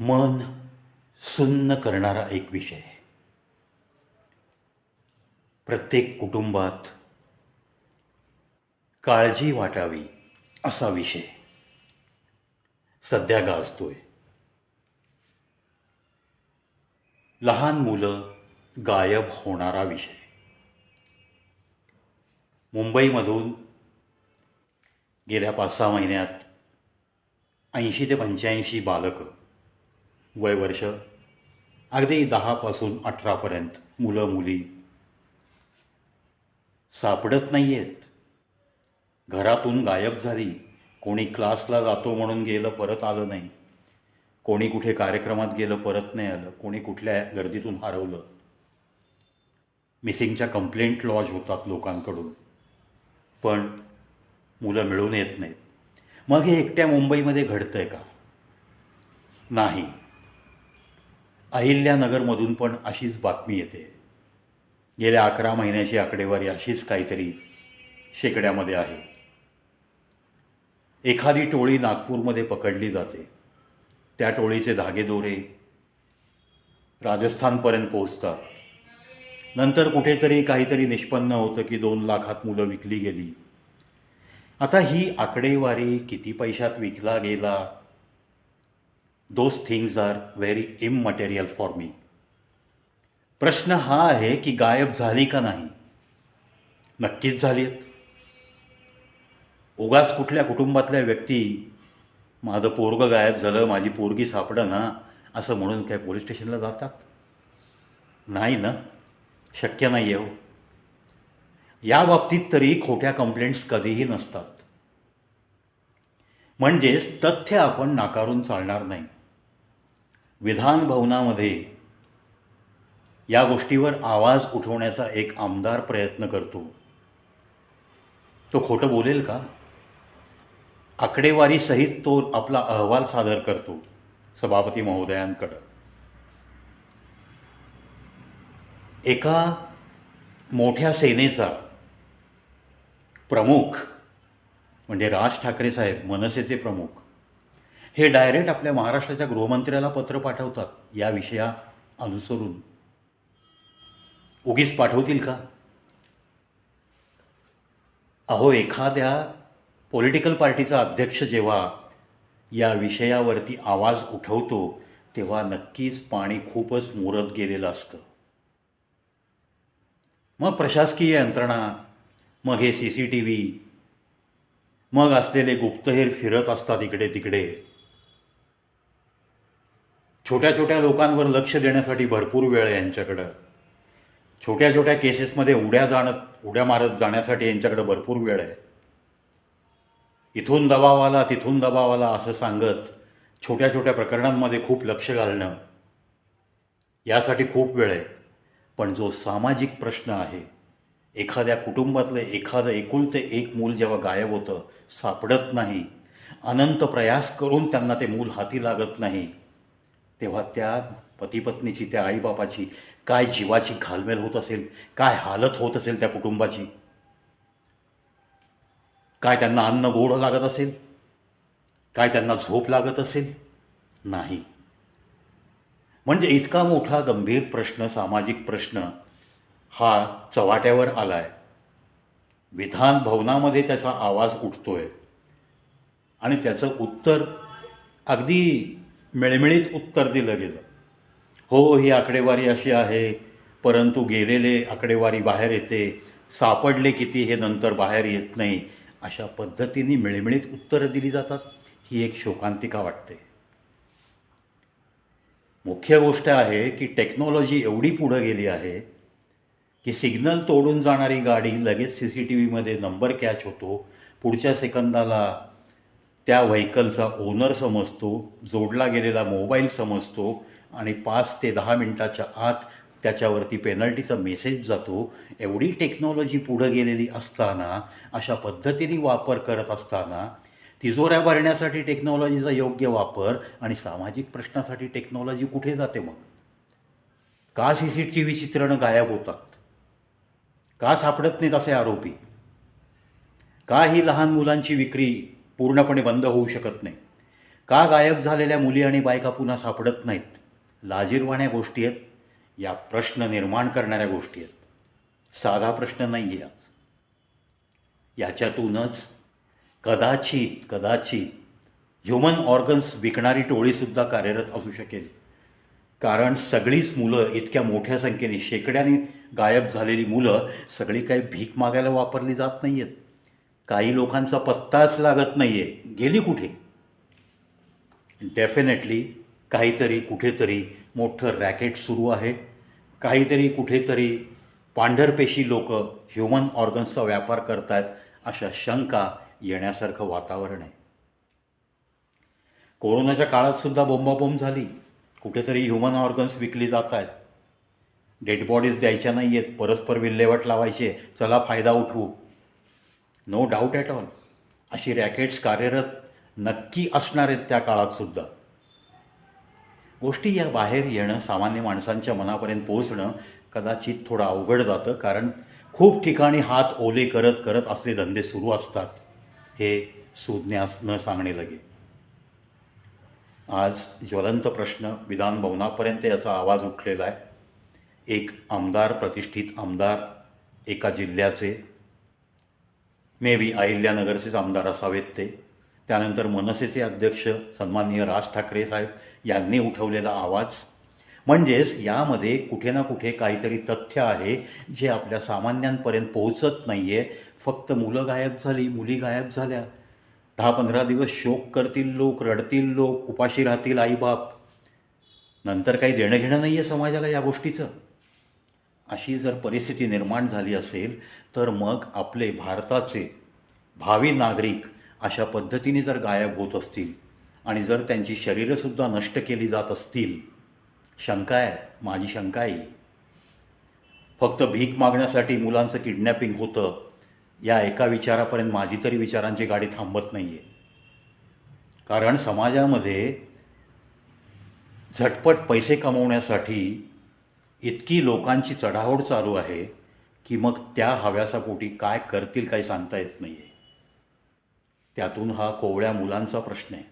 मन सुन्न करणारा एक विषय प्रत्येक कुटुंबात काळजी वाटावी असा विषय सध्या गाजतोय. लहान मुलं गायब होणारा विषय. मुंबईमधून गेल्या पाच सहा महिन्यात ऐंशी ते पंच्याऐंशी बालकं वयवर्ष अगदी दहापासून अठरापर्यंत मुलं मुली. सापडत नाही आहेत घरातून गायब झाली. कोणी क्लासला जातो म्हणून गेलं परत आलं नाही. कोणी कुठे कार्यक्रमात गेलं परत नाही आलं. कोणी कुठल्या गर्दीतून हरवलं. मिसिंगच्या कंप्लेंट लॉज होतात लोकांकडून. पण मुलं मिळून येत नाहीत. मग हे एकट्या मुंबईमध्ये घडतं आहे का? नाही. अहिल्यानगरमधून पण अशीच बातमी येते. गेल्या अकरा महिन्याची आकडेवारी अशीच काहीतरी शेकड्यामध्ये आहे. एखादी टोळी नागपूरमध्ये पकडली जाते. त्या टोळीचे धागेदोरे राजस्थानपर्यंत पोहोचतात. नंतर कुठेतरी काहीतरी निष्पन्न होतं की दोन लाखात मुलं विकली गेली. आता ही आकडेवारी किती पैशात विकला गेला those things are very immaterial for me प्रश्न हा आहे की गायब झाली का नाही? नक्कीच झाली उगाच कुठल्या कुटुंबातल्या व्यक्ती माझं पोरगं गायब झालं माझी पोरगी सापडं ना असं म्हणून काय पोलीस स्टेशनला जातात? नाही ना. शक्य नाही आहे हो. या बाबतीत तरी खोट्या कंप्लेंट्स कधीही नसतात. म्हणजेच तथ्य आपण नाकारून चालणार नाही. विधान भवनामध्ये या गोष्टीवर आवाज उठवण्याचा एक आमदार प्रयत्न करतो. तो खोटं बोलेल का? आकडेवारीसहित तो आपला अहवाल सादर करतो सभापती महोदयांकडं. एका मोठ्या सेनेचा प्रमुख म्हणजे राज ठाकरे साहेब मनसेचे प्रमुख हे डायरेक्ट आपल्या महाराष्ट्राच्या गृहमंत्र्याला पत्र पाठवतात. या विषया अनुसरून. उगीच पाठवतील का? अहो एखाद्या पॉलिटिकल पार्टीचा अध्यक्ष जेव्हा या विषयावरती आवाज उठवतो तेव्हा नक्कीच पाणी खूपच मुरत गेलेलं असतं. मग प्रशासकीय यंत्रणा मग हे सी सी टी व्ही मग असलेले गुप्तहेर फिरत असतात इकडे तिकडे छोट्या छोट्या लोकांवर लक्ष देण्यासाठी भरपूर वेळ आहे यांच्याकडं. छोट्या छोट्या केसेसमध्ये उड्या जाणत उड्या मारत जाण्यासाठी यांच्याकडं भरपूर वेळ आहे. इथून दबाव आला तिथून दबाव आला असं सांगत छोट्या छोट्या प्रकरणांमध्ये खूप लक्ष घालणं यासाठी खूप वेळ आहे. पण जो सामाजिक प्रश्न आहे एखाद्या कुटुंबातलं एखादं एकुलते एक मूल जेव्हा गायब होतं सापडत नाही अनंत प्रयास करून त्यांना ते मूल हाती लागत नाही तेव्हा त्या पतीपत्नीची त्या आईबापाची काय जीवाची घालमेल होत असेल काय हालत होत असेल त्या कुटुंबाची? काय त्यांना अन्न गोड लागत असेल? काय त्यांना झोप लागत असेल? नाही. म्हणजे इतका मोठा गंभीर प्रश्न सामाजिक प्रश्न हा चव्हाट्यावर आला आहे विधान भवनामध्ये त्याचा आवाज उठतोय. आणि त्याचं उत्तर अगदी मिळमिळीत उत्तर दिलं गेलं. हो ही आकडेवारी अशी आहे परंतु गेलेले आकडेवारी बाहेर येते. सापडले किती हे नंतर बाहेर येत नाही. अशा पद्धतीने मिळमिळीत उत्तरं दिली जातात ही एक शोकांतिका वाटते. मुख्य गोष्ट आहे की टेक्नॉलॉजी एवढी पुढं गेली आहे की सिग्नल तोडून जाणारी गाडी लगेच सी सी टी व्हीमध्ये नंबर कॅच होतो. पुढच्या सेकंदाला त्या व्हेकलचा ओनर समजतो जोडला गेलेला मोबाईल समजतो आणि पाच ते दहा मिनटाच्या आत त्याच्यावरती पेनल्टीचा मेसेज जातो. एवढी टेक्नॉलॉजी पुढं गेलेली असताना अशा पद्धतीने वापर करत असताना तिजोऱ्या भरण्यासाठी टेक्नॉलॉजीचा योग्य वापर आणि सामाजिक प्रश्नासाठी टेक्नॉलॉजी कुठे जाते मग? का सी सी टी व्ही चित्रणं गायब होतात? का सापडत नाहीत असे आरोपी? का ही लहान मुलांची विक्री पूर्णपणे बंद होऊ शकत नाही. का गायब झालेल्या मुली आणि बायका पुन्हा सापडत नाहीत? लाजीरवाण्या गोष्टी आहेत. या प्रश्न निर्माण करणाऱ्या गोष्टी आहेत. साधा प्रश्न नाही आहे आज याच्यातूनच कदाचित कदाचित ह्युमन ऑर्गन्स विकणारी टोळीसुद्धा कार्यरत असू शकेल. कारण सगळीच मुलं इतक्या मोठ्या संख्येने शेकड्याने गायब झालेली मुलं सगळी काही भीक मागायला वापरली जात नाही आहेत काही लोकांचा पत्ताच लागत नाही आहे गेली कुठे? डेफिनेटली काहीतरी कुठेतरी मोठं रॅकेट सुरू आहे. काहीतरी कुठेतरी पांढरपेशी लोक ह्युमन ऑर्गन्सचा व्यापार करतात अशा शंका येण्यासारखं वातावरण आहे. कोरोनाच्या काळातसुद्धा बोंबाबोंब झाली. कुठेतरी ह्युमन ऑर्गन्स विकली जात आहेत डेड बॉडीज द्यायच्या नाही आहेत परस्पर विल्हेवाट लावायचे. चला फायदा उठवू. नो डाऊट ॲट ऑल अशी रॅकेट्स कार्यरत नक्की असणार आहेत त्या काळातसुद्धा गोष्टी या बाहेर येणं सामान्य माणसांच्या मनापर्यंत पोहोचणं कदाचित थोडं अवघड जातं कारण खूप ठिकाणी हात ओले करत करत असले धंदे सुरू असतात. हे सुज्ञास न सांगणे लगे. आज ज्वलंत प्रश्न विधान भवनापर्यंत याचा आवाज उठलेला आहे. एक आमदार प्रतिष्ठित आमदार एका जिल्ह्याचे मे बी अहिल्यानगरचेच आमदार असावेत ते. त्यानंतर मनसेचे अध्यक्ष सन्माननीय राज ठाकरे साहेब यांनी उठवलेला आवाज. म्हणजेच यामध्ये कुठे ना कुठे काहीतरी तथ्य आहे जे आपल्या सामान्यांपर्यंत पोहोचत नाही आहे फक्त मुलं गायब झाली मुली गायब झाल्या. दहा पंधरा दिवस शोक करतील लोक रडतील लोक उपाशी राहतील आईबाप. नंतर काही देणं घेणं नाही आहे समाजाला या गोष्टीचं. अशी जर परिस्थिती निर्माण झाली असेल तर मग आपले भारताचे भावी नागरिक अशा पद्धतीने जर गायब होत असतील आणि जर त्यांची शरीरंसुद्धा नष्ट केली जात असतील शंका आहे माझी शंका आहे. फक्त भीक मागण्यासाठी मुलांचं किडनॅपिंग होतं या एका विचारापर्यंत माझी तरी विचारांची गाडी थांबत नाही आहे कारण समाजामध्ये झटपट पैसे कमवण्यासाठी इतकी लोकांची चढाओढ चालू आहे की मग त्या हव्यासापोटी काय करतील काही सांगता येत नाही आहे त्यातून हा कोवळ्या मुलांचा प्रश्न आहे.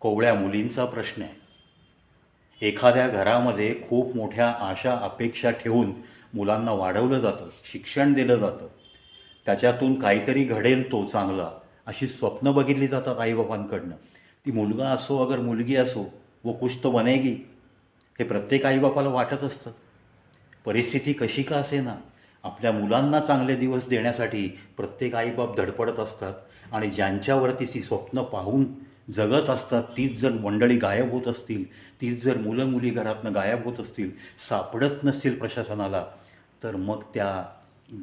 कोवळ्या मुलींचा प्रश्न आहे. एखाद्या घरामध्ये खूप मोठ्या आशा अपेक्षा ठेवून मुलांना वाढवलं जातं शिक्षण दिलं जातं. त्याच्यातून काहीतरी घडेल तो चांगला अशी स्वप्न बघितली जातात आईबापांकडनं ती मुलगा असो अगर मुलगी असो व कुछ तो बनेगी. हे प्रत्येक आईबापाला वाटत असतं. परिस्थिती कशी का असेना? आपल्या मुलांना चांगले दिवस देण्यासाठी प्रत्येक आईबाप धडपडत असतात आणि ज्यांच्यावरती ती स्वप्न पाहून जगत असतात तीच जर मंडळी गायब होत असतील तीच जर मुलं मुली घरातनं गायब होत असतील सापडत नसतील प्रशासनाला तर मग त्या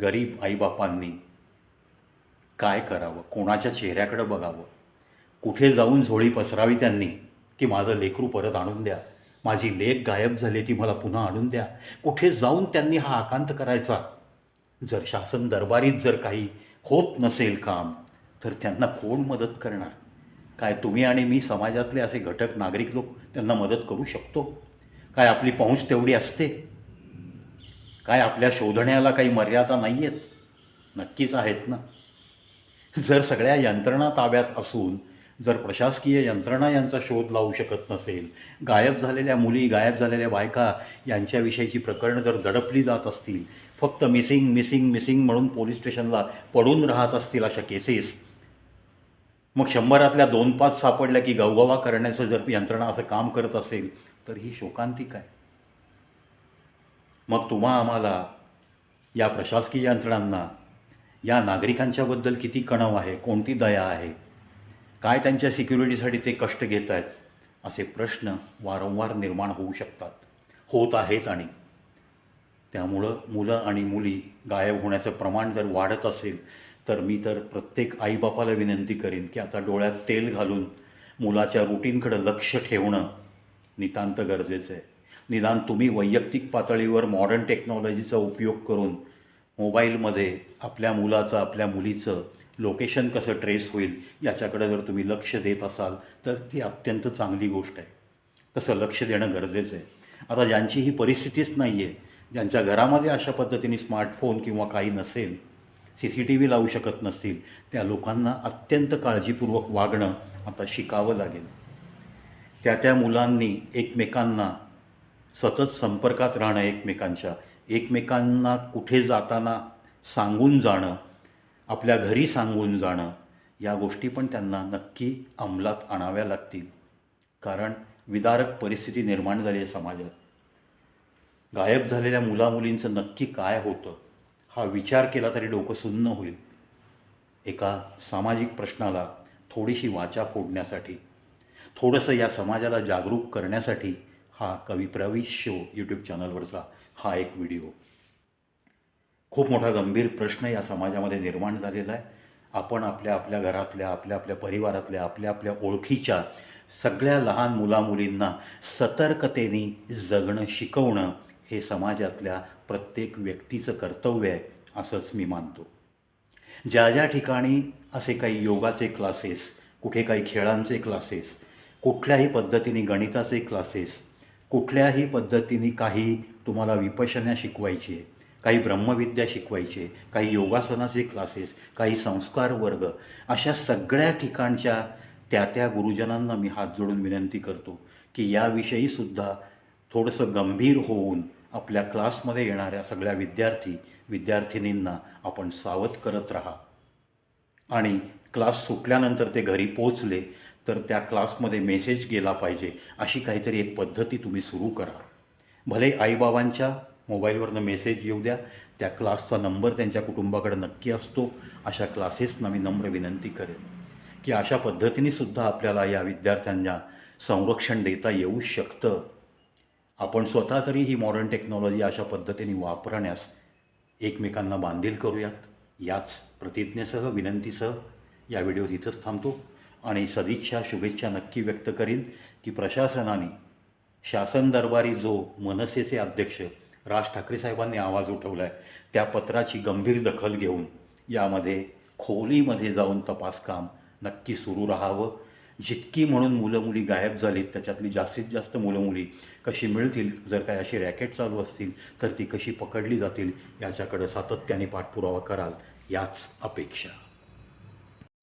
गरीब आईबापांनी काय करावं? कोणाच्या चेहऱ्याकडं बघावं? कुठे जाऊन झोळी पसरावी त्यांनी? की माझं लेकरू परत आणून द्या? माझी लेख गायब झाली ती मला पुन्हा आणून द्या. कुठे जाऊन त्यांनी हा आकांत करायचा? जर शासन दरबारीत जर काही होत नसेल काम तर त्यांना कोण मदत करणार? काय तुम्ही आणि मी समाजातले असे घटक नागरिक लोक त्यांना मदत करू शकतो? काय आपली पहुंच तेवढी असते? काय आपल्या शोधण्याला काही मर्यादा नाही आहेत नक्कीच आहेत ना. जर सगळ्या यंत्रणा ताब्यात असून जर प्रशासकीय यंत्रणा यांचा शोध लावू शकत नसेल गायब झालेल्या मुली गायब झालेल्या बायका यांच्याविषयीची प्रकरणं जर दडपली जात असतील फक्त मिसिंग मिसिंग मिसिंग म्हणून पोलीस स्टेशनला पडून राहत असतील अशा केसेस मग शंभरातल्या दोन पाच सापडल्या की गवगवा करण्याचं जर यंत्रणा असं काम करत असेल तर ही शोकांतिक आहे मग तुम्हा आम्हाला या प्रशासकीय यंत्रणांना या नागरिकांच्याबद्दल किती कणव आहे कोणती दया आहे? काय त्यांच्या सिक्युरिटीसाठी ते कष्ट घेत आहेत असे प्रश्न वारंवार निर्माण होऊ शकतात. होत आहेत आणि. त्यामुळं मुलं आणि मुली गायब होण्याचं प्रमाण जर वाढत असेल तर मी तर प्रत्येक आईबापाला विनंती करेन की आता डोळ्यात तेल घालून मुलाच्या रुटीनकडं लक्ष ठेवणं नितांत गरजेचं आहे. निदान तुम्ही वैयक्तिक पातळीवर मॉडर्न टेक्नॉलॉजीचा उपयोग करून मोबाईलमध्ये आपल्या मुलाचं आपल्या मुलीचं लोकेशन कसं ट्रेस होईल याच्याकडे जर तुम्ही लक्ष देत असाल तर ती अत्यंत चांगली गोष्ट आहे. तसं लक्ष देणं गरजेचं आहे. आता ज्यांची ही परिस्थितीच नाही आहे ज्यांच्या घरामध्ये अशा पद्धतीने स्मार्टफोन किंवा काही नसेल सी सी टी व्ही लावू शकत नसतील त्या लोकांना अत्यंत काळजीपूर्वक वागणं आता शिकावं लागेल. त्या त्या मुलांनी एकमेकांना सतत संपर्कात राहणं एकमेकांच्या एकमेकांना कुठे जाताना सांगून जाणं आपल्या घरी सांगून जाणं या गोष्टी पण त्यांना नक्की अंमलात आणाव्या लागतील. कारण विदारक परिस्थिती निर्माण झाली आहे समाजात. गायब झालेल्या मुलामुलींचं नक्की काय होतं हा विचार केला तरी डोकं सुन्न होईल. एका सामाजिक प्रश्नाला थोडीशी वाचा फोडण्यासाठी थोडंसं या समाजाला जागरूक करण्यासाठी हा कवी प्रवीश शो यूट्यूब चॅनलवरचा हा एक व्हिडिओ खूप मोठा गंभीर प्रश्न या समाजामध्ये निर्माण झालेला आहे. आपण आपल्या आपल्या घरातल्या आपल्या आपल्या परिवारातल्या आपल्या आपल्या ओळखीच्या सगळ्या लहान मुलामुलींना सतर्कतेने जगणं शिकवणं हे समाजातल्या प्रत्येक व्यक्तीचं कर्तव्य आहे असंच मी मानतो. ज्या ज्या ठिकाणी असे काही योगाचे क्लासेस कुठे काही खेळांचे क्लासेस कुठल्याही पद्धतीने गणिताचे क्लासेस कुठल्याही पद्धतीने काही तुम्हाला विपशन्या शिकवायची आहे काही ब्रह्मविद्या शिकवायचे काही योगासनाचे क्लासेस काही संस्कार वर्ग अशा सगळ्या ठिकाणच्या त्या त्या गुरुजनांना मी हात जोडून विनंती करतो की याविषयीसुद्धा थोडंसं गंभीर होऊन आपल्या क्लासमध्ये येणाऱ्या सगळ्या विद्यार्थी विद्यार्थिनींना आपण सावध करत राहा. आणि क्लास सुटल्यानंतर ते घरी पोचले तर त्या क्लासमध्ये मेसेज गेला पाहिजे अशी काहीतरी एक पद्धती तुम्ही सुरू करा. भले आईबाबांच्या मोबाईलवरनं मेसेज येऊ द्या. त्या क्लासचा नंबर त्यांच्या कुटुंबाकडे नक्की असतो. अशा क्लासेसना मी नम्र विनंती करेन की अशा पद्धतीने सुद्धा आपल्याला या विद्यार्थ्यांना संरक्षण देता येऊ शकतं. आपण स्वतः तरी ही मॉडर्न टेक्नॉलॉजी अशा पद्धतीने वापरण्यास एकमेकांना बांधील करूयात. याच प्रतिज्ञेसह विनंतीसह या व्हिडिओ इथंच थांबतो आणि सदिच्छा शुभेच्छा नक्की व्यक्त करीन की प्रशासनाने शासन दरबारी जो मनसेचे अध्यक्ष राज ठाकरे साहेबांनी आवाज उठवला आहे त्या पत्राची गंभीर दखल घेऊन यामध्ये खोलीमध्ये जाऊन तपास काम नक्की सुरू राहावं. जितकी म्हणून मुलं मुली गायब झालीत त्याच्यातली जास्तीत जास्त मुलं मुली कशी मिळतील? जर काय अशी रॅकेट चालू असतील तर ती कशी पकडली जातील? याच्याकडं सातत्याने पाठपुरावा कराल याच अपेक्षा.